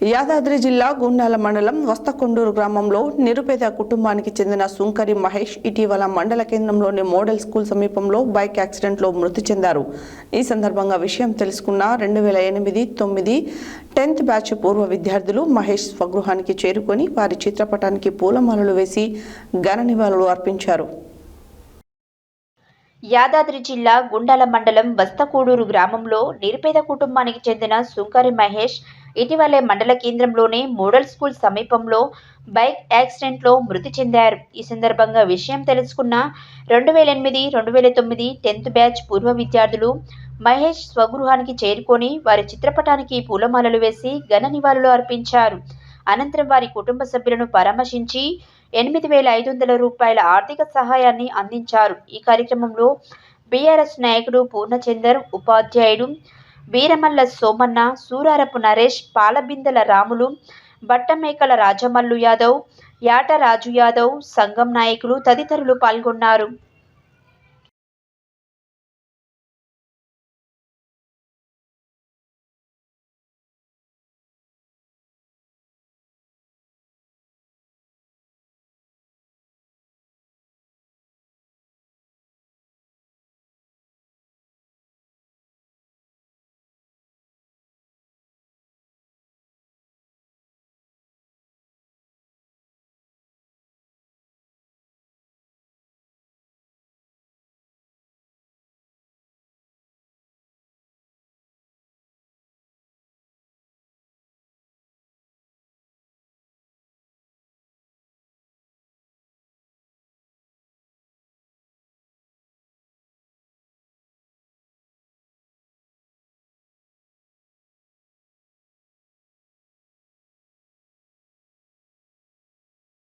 యాదాద్రి జిల్లా గుండాల మండలం వస్తకొండూరు గ్రామంలో నిరుపేద కుటుంబానికి చెందిన సుంకరి మహేష్ ఇటీవల మండల కేంద్రంలోని మోడల్ స్కూల్ సమీపంలో బైక్ యాక్సిడెంట్లో మృతి చెందారు. ఈ సందర్భంగా విషయం తెలుసుకున్న రెండు వేల ఎనిమిది తొమ్మిది టెన్త్ బ్యాచ్ పూర్వ విద్యార్థులు మహేష్ స్వగృహానికి చేరుకొని వారి చిత్రపటానికి పూలమాలలు వేసి ఘన నివాళులు అర్పించారు. యాదాద్రి జిల్లా గుండాల మండలం వస్తకూడూరు గ్రామంలో నిరుపేద కుటుంబానికి చెందిన సుంకరి మహేష్ ఇటీవలే మండల కేంద్రంలోని మోడల్ స్కూల్ సమీపంలో బైక్ యాక్సిడెంట్లో మృతి చెందారు. ఈ సందర్భంగా విషయం తెలుసుకున్న రెండు వేల ఎనిమిది రెండు వేల తొమ్మిది టెన్త్ బ్యాచ్ పూర్వ విద్యార్థులు మహేష్ స్వగృహానికి చేరుకొని వారి చిత్రపటానికి పూలమాలలు వేసి ఘన నివాళులు అర్పించారు. అనంతరం వారి కుటుంబ సభ్యులను పరామర్శించి ఎనిమిది వేల ఐదు వందల రూపాయల ఆర్థిక సహాయాన్ని అందించారు. ఈ కార్యక్రమంలో బీఆర్ఎస్ నాయకుడు పూర్ణచందర్ ఉపాధ్యాయుడు వీరమల్ల సోమన్న సూరారపు నరేష్ పాలబిందల రాములు బట్టమేకల రాజమల్లు యాదవ్ యాట రాజు యాదవ్ సంఘం నాయకులు తదితరులు పాల్గొన్నారు.